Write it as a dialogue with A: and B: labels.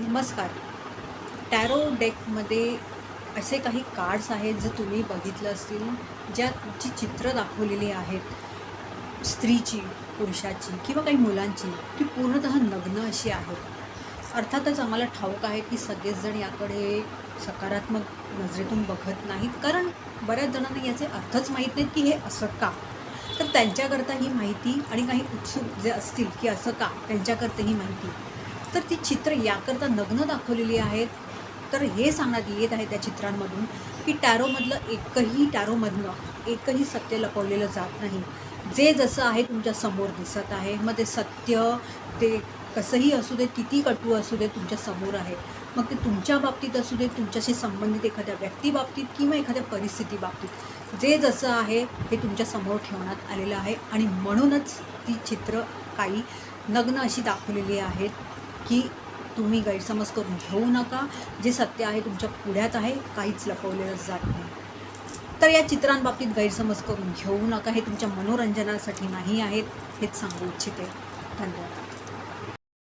A: नमस्कार. टॅरो डेकमध्ये असे काही कार्ड्स आहेत जे तुम्ही बघितलं असतील ज्या जी चित्र दाखवलेली आहेत. स्त्रीची पुरुषाची किंवा काही मुलांची ती पूर्णतः नग्न अशी आहेत. अर्थातच आम्हाला ठाऊक आहे की सगळेच जण याकडे सकारात्मक नजरेतून बघत नाहीत. कारण बऱ्याच जणांना याचे अर्थच माहीत नाहीत की हे असं का? तर त्यांच्याकरता ही माहिती आणि काही उत्सुक जे असतील की असं का? त्यांच्याकरता ही माहिती. तर ती चित्र याकरता नग्न दाखवलेली आहेत. तर हे सांगण्यात येत आहे त्या चित्रांमधून की टॅरोमधलं एकही टॅरोमधनं एकही सत्य लपवलेलं जात नाही. जे जसं आहे तुमच्यासमोर दिसत आहे. मग ते सत्य ते कसंही असू दे किती कटू असू दे तुमच्यासमोर आहे. मग ते तुमच्या बाबतीत असू दे तुमच्याशी संबंधित एखाद्या व्यक्तीबाबतीत किंवा एखाद्या परिस्थिती बाबतीत. जे जसं आहे हे तुमच्यासमोर ठेवण्यात आलेलं आहे. आणि म्हणूनच ती चित्र काही नग्न अशी दाखवलेली आहेत. की तुम्ही गैरसमज करून घेऊ नका. जे सत्य आहे तुमच्या पुढ्यात आहे काहीच लपवलेलं जात नाही. तर या चित्रांबाबतीत गैरसमज करून घेऊ नका. हे तुमच्या मनोरंजनासाठी नाही आहेत हेच सांगू इच्छिते. धन्यवाद.